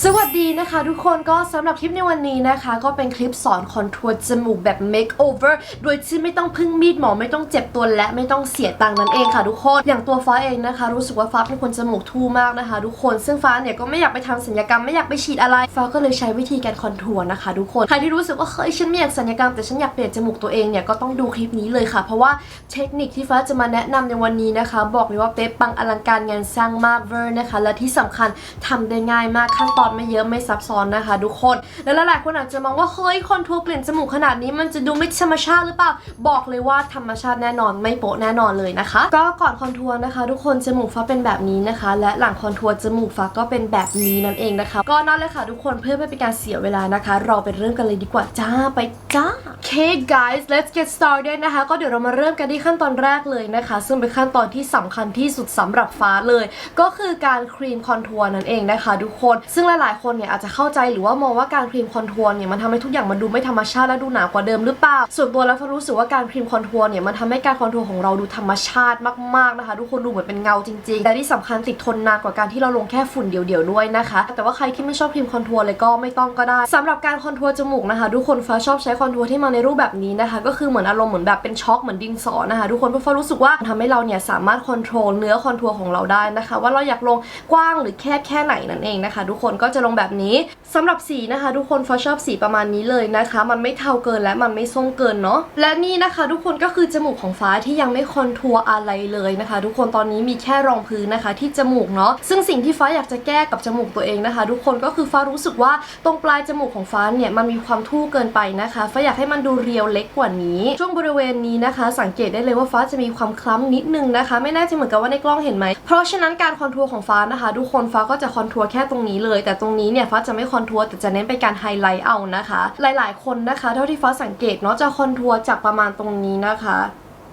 สวัสดีนะคะทุกคนก็สำหรับคลิปในวันนี้นะคะ ก็เป็นคลิปสอนคอนทัวร์จมูกแบบ makeover โดยที่ไม่ต้องพึ่งมีดหมอไม่ต้องเจ็บตัวและไม่ต้องเสียตังค์นั่นเองค่ะทุกคนอย่างตัวฟ้าเองนะคะ รู้สึกว่าฟ้าเป็นคนจมูกทู่มากนะคะ ทุกคนซึ่งฟ้าเนี่ยก็ไม่อยากไปทำศัลยกรรมไม่อยากไปฉีดอะไร ฟ้าก็เลยใช้วิธีการคอนทัวร์นะคะ ทุกคนใครที่รู้สึกว่าเฮ้ยฉันไม่อยากศัลยกรรมแต่ฉันอยากเปลี่ยนจมูกตัวเองเนี่ยก็ต้องดูคลิปนี้เลยค่ะ เพราะว่าเทคนิคที่ฟ้าจะมาแนะนำในวันนี้นะคะ บอกเลยว่าเป๊ะปังอลังการงานสร้างมากเวอร์นะคะ และที่สำคัญทำได้ง่ายมากขั้นตอนไม่เยอะไม่ซับซ้อนนะคะทุกคน แล้วหลายๆคนอาจจะมองว่าเฮ้ยคอนทัวร์เปลี่ยนจมูกขนาดนี้มันจะดูไม่ธรรมชาติหรือเปล่า บอกเลยว่าธรรมชาติแน่นอนไม่โปะแน่นอนเลยนะคะ ก็ก่อนคอนทัวร์นะคะ ทุกคนจมูกฟ้าเป็นแบบนี้นะคะ และหลังคอนทัวร์จมูกฟ้าก็เป็นแบบนี้นั่นเองนะคะ ก็นั่นเลยค่ะทุกคนเพื่อไม่เป็นการเสียเวลานะคะ เราไปเริ่มกันเลยดีกว่าจ้าไปจ้า Okay guys let's get started นะคะ ก็เดี๋ยวเรามาเริ่มกันที่ขั้นตอนแรกเลยนะคะ ซึ่งเป็นขั้นตอนที่สำคัญที่สุดสำหรับฟ้าเลย ก็คือการครีมคอนทัวร์นั่นเองนะคะ ทุกคนซึ่งหลาย ๆ คนเนี่ยอาจจะเข้าใจหรือว่ามองว่าการครีมคอนทัวร์เนี่ยมันทำให้ทุกอย่างมันดูไม่ธรรมชาติและดูหนากว่าเดิมหรือเปล่า ส่วนตัวแล้วฟ้ารู้สึกว่าการครีมคอนทัวร์เนี่ยมันทำให้การคอนทัวร์ของเราดูธรรมชาติมาก ๆ นะคะ ทุกคนดูเหมือนเป็นเงาจริง ๆและที่สำคัญติดทนนานกว่าการที่เราลงแค่ฝุ่นเดียว ๆ ด้วยนะคะ แต่ว่าใครที่ไม่ชอบครีมคอนทัวร์เลยก็ไม่ต้องก็ได้สำหรับการคอนทัวร์จมูกนะคะ ทุกคนฟ้าชอบใช้คอนทัวร์ที่มาในรูปแบบนี้นะคะ ก็คือเหมือนอารมณ์เหมือนแบบเป็นช็อคเหมือนดินสอนะคะทุกคนเพราะฟ้ารู้สึกว่าทำให้เราเนี่ยสามารถคอนโทรลเนื้อคอนทัวร์ของเราได้นะคะ ว่าเราอยากลงกว้างหรือแคบแค่ไหนนั่นเองนะคะ ทุกคนก็จะลงแบบนี้สำหรับสีนะคะ ทุกคนฟ้าชอบสีประมาณนี้เลยนะคะ มันไม่เทาเกินและมันไม่ส้มเกินเนาะและนี่นะคะทุกคนก็คือจมูกของฟ้าที่ยังไม่คอนทัวร์อะไรเลยนะคะ ทุกคนตอนนี้มีแค่รองพื้นนะคะ ที่จมูกเนาะซึ่งสิ่งที่ฟ้าอยากจะแก้กับจมูกตัวเองนะคะ ทุกคนก็คือฟ้ารู้สึกว่าตรงปลายจมูกของฟ้าเนี่ยมันมีความทู่เกินไปนะคะฟ้าอยากให้มันดูเรียวเล็กกว่านี้ ช่วงบริเวณนี้นะคะ สังเกตได้เลยว่าฟ้าจะมีความคล้ำนิดนึงนะคะ ไม่น่ใจะเหมือนกันว่าในกล้องเห็นไหมเพราะฉะนั้นการคอนทัวร์ของฟ้านะคะ ทุกคนฟ้าก็จะคอนทัวร์แค่ตรงนี้เลยแต่ตรงนี้เนี่ยฟ้าจะไม่คอนทัวร์แต่จะเน้นไปการไฮไลท์เอานะคะ หลายๆ คนนะคะ เท่าที่ฟ้าสังเกตเนาะจะคอนทัวร์จากประมาณตรงนี้นะคะ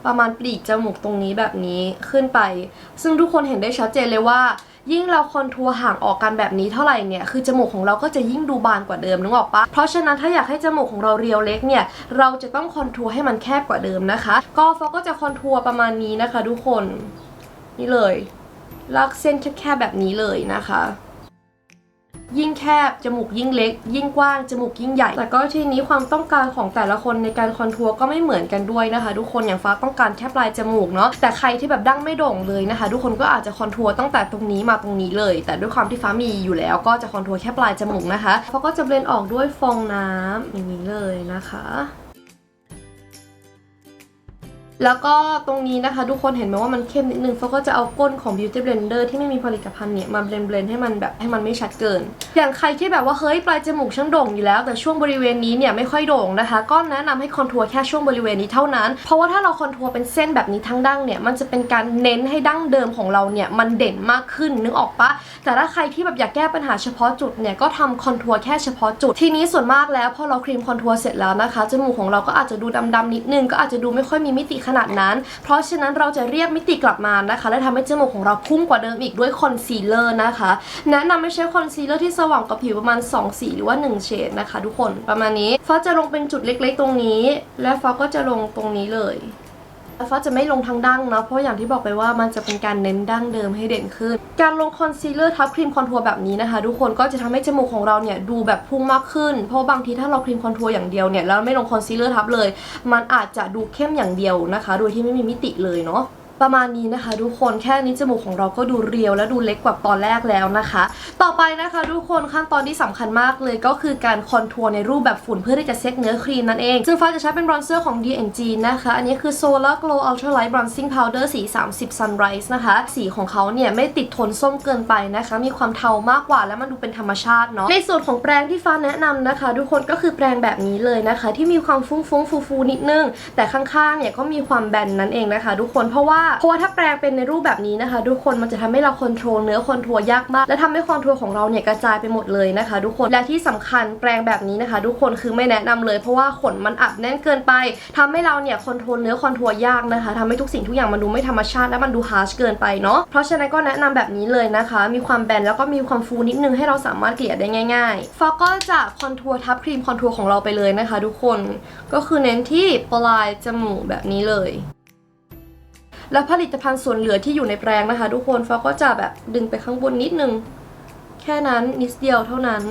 ประมาณปลีกจมูกตรงนี้แบบนี้ขึ้นไป ซึ่งทุกคนเห็นได้ชัดเจนเลยว่า ยิ่งเราคอนทัวร์ห่างออกกันแบบนี้เท่าไหร่เนี่ย คือจมูกของเราก็จะยิ่งดูบานกว่าเดิมนึกออกปะเพราะฉะนั้นถ้าอยากให้จมูกของเราเรียวเล็กเนี่ย เราจะต้องคอนทัวร์ให้มันแคบกว่าเดิมนะคะ ก็ฟอกก็จะคอนทัวร์ประมาณนี้นะคะ ทุกคน นี่เลย ลากเส้นแคบๆแบบนี้เลยนะคะ ยิ่งแคบ จมูกยิ่งเล็ก ยิ่งกว้าง จมูกยิ่งใหญ่ แต่ก็ทีนี้ความต้องการของแต่ละคนในการคอนทัวร์ก็ไม่เหมือนกันด้วยนะคะ ทุกคนอย่างฟ้าต้องการแค่ปลายจมูกเนาะแต่ใครที่แบบดั้งไม่โด่งเลยนะคะ ทุกคนก็อาจจะคอนทัวร์ตั้งแต่ตรงนี้มาตรงนี้เลย แต่ด้วยความที่ฟ้ามีอยู่แล้ว ก็จะคอนทัวร์แค่ปลายจมูกนะคะเพราก็จะเบลนออกด้วยฟองน้ำอย่างนี้เลยนะคะ แล้วก็ตรงนี้นะคะ ทุกคนเห็นไหมว่ามันเข้มนิดนึงเขาก็จะเอาก้นของ beauty blender ที่ไม่มีผลิตภัณฑ์เนี่ยมาเบลนเบลนให้มันแบบให้มันไม่ชัดเกิน อย่างใครที่แบบว่าเฮ้ยปลายจมูกช่างโด่งอยู่แล้ว แต่ช่วงบริเวณนี้เนี่ยไม่ค่อยโด่งนะคะ ก็แนะนำให้คอนทัวร์แค่ช่วงบริเวณนี้เท่านั้น เพราะว่าถ้าเราคอนทัวร์เป็นเส้นแบบนี้ทั้งดั้งเนี่ยมันจะเป็นการเน้นให้ดั้งเดิมของเราเนี่ยมันเด่นมากขึ้นนึกออกปะแต่ถ้าใครที่แบบอยากแก้ปัญหาเฉพาะจุดเนี่ยก็ทำคอนทัวร์แค่เฉพาะจุด ทีนี้ส่วนมากแล้วพอเราครีมคอนทัวร์เสร็จแล้วนะคะจมูกของเราก็อาจจะดูดำๆนิดนึงก็อาจจะดูไม่ค่อยมีมิติขนาดนั้น เพราะฉะนั้นเราจะเรียกมิติกลับมานะคะ และทำให้จมูกของเราพุ่งกว่าเดิมอีกด้วยคอนซีลเลอร์นะคะ แนะนำไม่ใช้คอนซีลเลอร์ที่สว่างกับผิวประมาณ 2 สีหรือว่า 1 เฉดนะคะ ทุกคนประมาณนี้ฟ้าจะลงเป็นจุดเล็กๆตรงนี้ และฟ้าก็จะลงตรงนี้เลย ฟ้าจะไม่ลงทางดั้งนะเพราะอย่างที่บอกไปว่ามันจะเป็นการเน้นดั้งเดิมให้เด่นขึ้น การลงคอนซีลเลอร์ทับครีมคอนทัวร์แบบนี้นะคะ ทุกคนก็จะทำให้จมูกของเราเนี่ยดูแบบพุ่งมากขึ้น เพราะบางทีถ้าเราครีมคอนทัวร์อย่างเดียวเนี่ยแล้วไม่ลงคอนซีลเลอร์ทับเลย มันอาจจะดูเข้มอย่างเดียวนะคะ โดยที่ไม่มีมิติเลยเนาะ ประมาณนี้นะคะ ทุกคนแค่นี้จมูกของเราก็ดูเรียวและดูเล็กกว่าตอนแรกแล้วนะคะ ต่อไปนะคะทุกคนขั้นตอนที่สำคัญมากเลยก็คือการคอนทัวร์ในรูปแบบฝุ่นเพื่อที่จะเซ็ตเนื้อครีมนั่นเองซึ่งฟ้าจะใช้เป็นบรอนเซอร์ของ D&G นะคะ อันนี้คือ Solar Glow Ultra Light Bronzing Powder สี 30 Sunrise นะคะ สีของเขาเนี่ยไม่ติดทนส้มเกินไปนะคะ มีความเทามากกว่าและมันดูเป็นธรรมชาติเนาะในส่วนของแปรงที่ฟ้าแนะนำนะคะ ทุกคนก็คือแปรงแบบนี้เลยนะคะ ที่มีความฟุ้งๆฟูๆนิดนึง แต่ข้างๆเนี่ยก็มีความแบนนั่นเองนะคะ ทุกคนเพราะว่าเพราะว่าถ้าแปรงเป็นในรูปแบบนี้นะคะ ทุกคนมันจะทำให้เราคอนโทรลเนื้อคอนทัวร์ยากมาก และทำให้คอนทัวร์ของเราเนี่ยกระจายไปหมดเลยนะคะ ทุกคนและที่สำคัญแปรงแบบนี้นะคะ ทุกคนคือไม่แนะนำเลย เพราะว่าขนมันอัดแน่นเกินไปทำให้เราเนี่ยคอนโทรลเนื้อคอนทัวร์ยากนะคะทำให้ทุกสิ่งทุกอย่างมันดูไม่ธรรมชาติและมันดูฮาร์ชเกินไปเนาะเพราะฉะนั้นก็แนะนำแบบนี้เลยนะคะ มีความแบนแล้วก็มีความฟูนิดนึงให้เราสามารถเกลี่ยได้ง่ายๆฟอกก็จะคอนทัวร์ทับครีมคอนทัวร์ของเราไปเลยนะคะ ทุกคนก็คือเน้นที่ปลายจมูกแบบนี้เลย และผลิตภัณฑ์ส่วนเหลือที่อยู่ในแปรงนะคะ ทุกคนฟ้าก็จะแบบดึงไปข้างบนนิดนึง แค่นั้นนิดเดียวเท่านั้น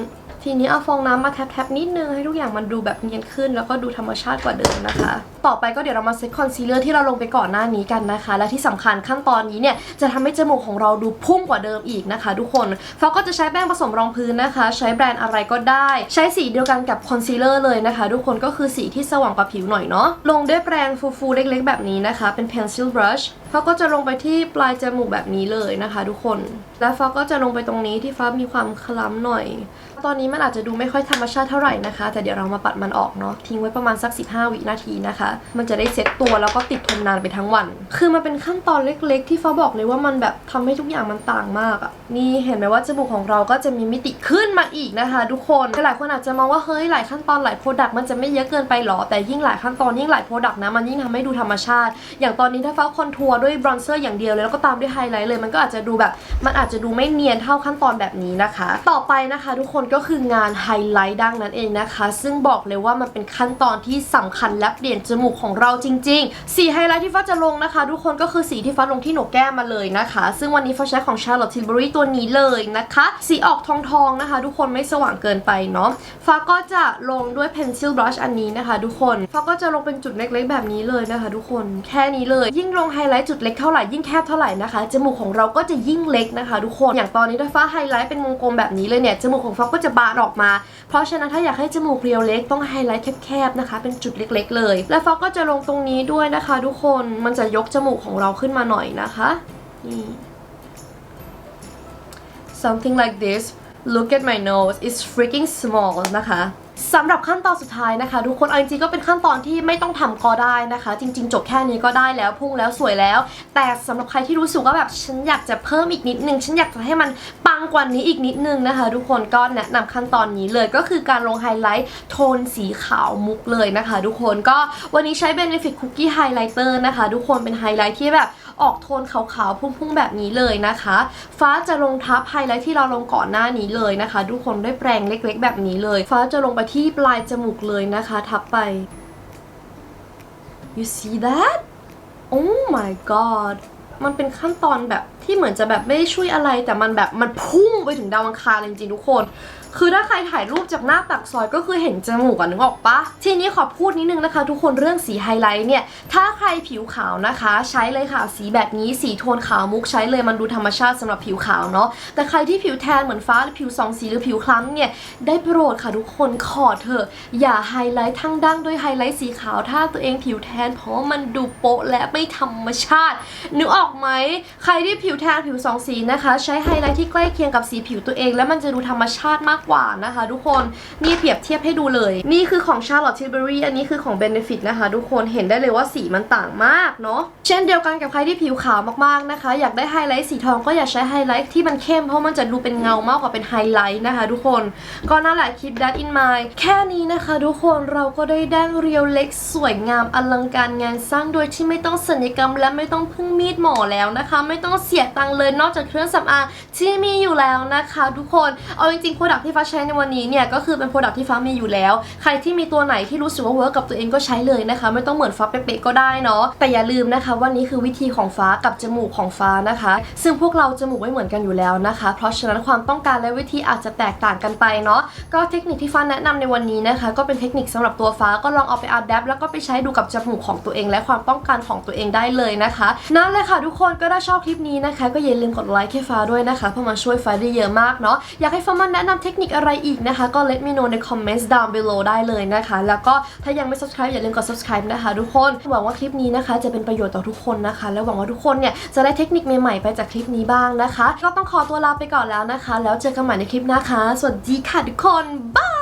ทีนี้เอาฟองน้ำมาแทบๆนิดนึงให้ทุกอย่างมันดูแบบเนียนขึ้น แล้วก็ดูธรรมชาติกว่าเดิมนะคะ ต่อไปก็เดี๋ยวเรามาเซ็ตคอนซีลเลอร์ที่เราลงไปก่อนหน้านี้กันนะคะ และที่สำคัญขั้นตอนนี้เนี่ยจะทำให้จมูกของเราดูพุ่งกว่าเดิมอีกนะคะ ทุกคนฟ้าก็จะใช้แป้งผสมรองพื้นนะคะ ใช้แบรนด์อะไรก็ได้ ใช้สีเดียวกันกับคอนซีลเลอร์เลยนะคะ ทุกคนก็คือสีที่สว่างกว่าผิวหน่อยเนาะลงด้วยแปรงฟูๆเล็ก ๆ แบบนี้นะคะ เป็น pencil brush ฟ้าก็จะลงไปที่ปลายจมูกแบบนี้เลยนะคะ ทุกคน แล้วฟ้าก็จะลงไปตรงนี้ที่ฟ้ามีความคล้ำหน่อย ตอนนี้มันอาจจะดูไม่ค่อยธรรมชาติเท่าไหร่นะคะ แต่เดี๋ยวเรามาปัดมันออกเนาะทิ้งไว้ประมาณสัก 15 วินาทีนะคะ มันจะได้เซ็ตตัวแล้วก็ติดทนนานไปทั้งวัน คือมันเป็นขั้นตอนเล็ก ๆ ที่ฟ้าบอกเลยว่ามันแบบทำให้ทุกอย่างมันต่างมากอะนี่เห็นไหมว่าจมูกของเราก็จะมีมิติขึ้นมาอีกนะคะ ทุกคนหลายคนอาจจะมองว่าเฮ้ยหลายขั้นตอนหลายโปรดักต์มันจะไม่เยอะเกินไปหรอ แต่ยิ่งหลายขั้นตอนยิ่งหลายโปรดักต์นะมันยิ่งทำให้ดูธรรมชาติ อย่างตอนนี้ถ้าฟ้าคอนทัวร์ด้วยบรอนเซอร์อย่างเดียวเลยแล้วก็ตามด้วยไฮไลท์เลยมันก็อาจจะดูแบบ มันอาจจะดูไม่เนียนเท่าขั้นตอนแบบนี้นะคะ ต่อไปนะคะ ทุกคนก็คืองานไฮไลท์ดังนั้นเองนะคะ ซึ่งบอกเลยว่ามันเป็นขั้นตอนที่สำคัญและเปลี่ยนจมูกของเราจริง ๆ สีไฮไลท์ที่ฟ้าจะลงนะคะ ทุกคนก็คือสีที่ฟ้าลงที่หนกแก้มมาเลยนะคะ ซึ่งวันนี้ฟ้าใช้ของ Charlotte Tilbury ตัวนี้เลยนะคะ สีออกทองๆนะคะ ทุกคนไม่สว่างเกินไปเนาะฟ้าก็จะลงด้วย pencil brush อันนี้นะคะ ทุกคนฟ้าก็จะลงเป็นจุดเล็กๆแบบนี้เลยนะคะ ทุกคนแค่นี้เลย ยิ่งลงไฮไลท์จุดเล็กเท่าไหร่ยิ่งแคบเท่าไหร่นะคะจมูกของเราก็จะยิ่งเล็กนะคะ ทุกคนอย่างตอนนี้ถ้าฟ้าไฮไลท์เป็นวงกลมแบบนี้เลยเนี่ยจมูกของฟ้าก็จะบานออกมา เพราะฉะนั้นถ้าอยากให้จมูกเรียวเล็กต้องไฮไลท์แคบๆนะคะ เป็นจุดเล็กๆ เลย และฟอกก็จะลงตรงนี้ด้วยนะคะ ทุกคนมันจะยกจมูกของเราขึ้นมาหน่อยนะคะนี่ something like this look at my nose it's freaking small นะคะ สำหรับขั้นตอนสุดท้ายนะคะ ทุกคนเอาจริงๆก็เป็นขั้นตอนที่ไม่ต้องทำก็ได้นะคะ จริง ๆ จบแค่นี้ก็ได้แล้วพุ่งแล้วสวยแล้ว แต่สำหรับใครที่รู้สึกว่าแบบฉันอยากจะเพิ่มอีกนิดนึงฉันอยากจะให้มันปังกว่านี้อีกนิดนึงนะคะ ทุกคนก็แนะนำขั้นตอนนี้เลยก็คือการลงไฮไลท์โทนสีขาวมุกเลยนะคะ ทุกคนก็วันนี้ใช้ Benefit Cookie Highlighter นะคะ ทุกคนเป็นไฮไลท์ที่แบบ ออกโทนขาวๆ พุ่งๆ แบบนี้เลยนะคะ ฟ้าจะลงทับไฮไลท์ที่เราลงก่อนหน้านี้เลยนะคะทุกคนด้วยแปรงเล็กๆ แบบนี้เลย ฟ้าจะลงไปที่ปลายจมูกเลยนะคะ ทับไป you see that oh my god มันเป็นขั้นตอนแบบ ที่เหมือนจะแบบไม่ได้ช่วยอะไร แต่มันแบบมันพุ่งไปถึงดาวอังคารเลยจริงๆทุกคน คือถ้าใครถ่ายรูปจากหน้าตักซอยก็คือเห็นจมูกอะนึกออกปะทีนี้ขอพูดนิดนึงนะคะ ทุกคนเรื่องสีไฮไลท์เนี่ย ถ้าใครผิวขาวนะคะ ใช้เลยค่ะสีแบบนี้สีโทนขาวมุกใช้เลยมันดูธรรมชาติสำหรับผิวขาวเนาะแต่ใครที่ผิวแทนเหมือนฟ้าหรือผิวสองสีหรือผิวคล้ำเนี่ยได้โปรดค่ะทุกคนขอเถอะอย่าไฮไลท์ทั้งดั้งด้วยไฮไลท์สีขาว ถ้าตัวเองผิวแทนเพราะว่ามันดูโป๊ะและไม่ธรรมชาตินึกออกไหมใครที่ผิวแทนผิวสองสีนะคะ ใช้ไฮไลท์ที่ใกล้เคียงกับสีผิวตัวเอง แล้วมันจะดูธรรมชาติมากกว่านะคะ ทุกคนนี่เปรียบเทียบให้ดูเลย นี่คือของ Charlotte Tilbury อันนี้คือของ Benefit นะคะ ทุกคนเห็นได้เลยว่าสีมันต่างมากเนาะเช่นเดียวกันกับใครที่ผิวขาวมากๆนะคะ อยากได้ไฮไลท์สีทองก็อย่าใช้ไฮไลท์ที่มันเข้มเพราะมันจะดูเป็นเงามากกว่าเป็นไฮไลท์นะคะ ทุกคนก็นั่นแหละ keep that in mind แค่นี้นะคะ ทุกคนเราก็ได้ดั้งเรียวเล็กสวยงามอลังการงานสร้างโดยที่ไม่ต้องสัญญกรรมและไม่ต้องพึ่งมีดหมอแล้วนะคะ ไม่ต้องเสียตังเลยนอกจากเครื่องสำอาง ที่มีอยู่แล้วนะคะทุกคนเอาจริงๆโปรดักที่ฟ้าใช้ในวันนี้เนี่ยก็คือเป็นโปรดักที่ฟ้ามีอยู่แล้ว ใครที่มีตัวไหนที่รู้สึกว่าเวิร์กกับตัวเองก็ใช้เลยนะคะ ไม่ต้องเหมือนฟ้าเป๊ะๆก็ได้เนาะแต่อย่าลืมนะคะว่านี่คือวิธีของฟ้ากับจมูกของฟ้านะคะ ซึ่งพวกเราจมูกไม่เหมือนกันอยู่แล้วนะคะ เพราะฉะนั้นความต้องการและวิธีอาจจะแตกต่างกันไปเนาะก็เทคนิคที่ฟ้าแนะนำในวันนี้นะคะ ก็เป็นเทคนิคสำหรับตัวฟ้าก็ลองเอาไปอัดแอปแล้วก็ไปใช้ดูกับจมูกของตัวเอง และความต้องการของตัวเองได้เลยนะคะนั่นเลยค่ะทุกคนก็ถ้าชอบคลิปนี้นะคะ ก็อย่าลืมกดไลค์ให้ฟ้าด้วยนะคะเพื่อมาช่วยฟ้าได้เยอะมากเนาะอยากให้ฟ้ามาแนะนำเทคนิคอะไรอีกนะคะ ก็ let me know ใน comments down below ได้เลยนะคะ แล้วก็ถ้ายังไม่ subscribe อย่าลืมกด subscribe นะคะทุกคนหวังว่าคลิปนี้นะคะ จะเป็นประโยชน์ต่อทุกคนนะคะ และหวังว่าทุกคนเนี่ยจะได้เทคนิคใหม่ๆไปจากคลิปนี้บ้างนะคะ ก็ต้องขอตัวลาไปก่อนแล้วนะคะ แล้วเจอกันใหม่ในคลิปหน้าคะสวัสดีค่ะทุกคนบาย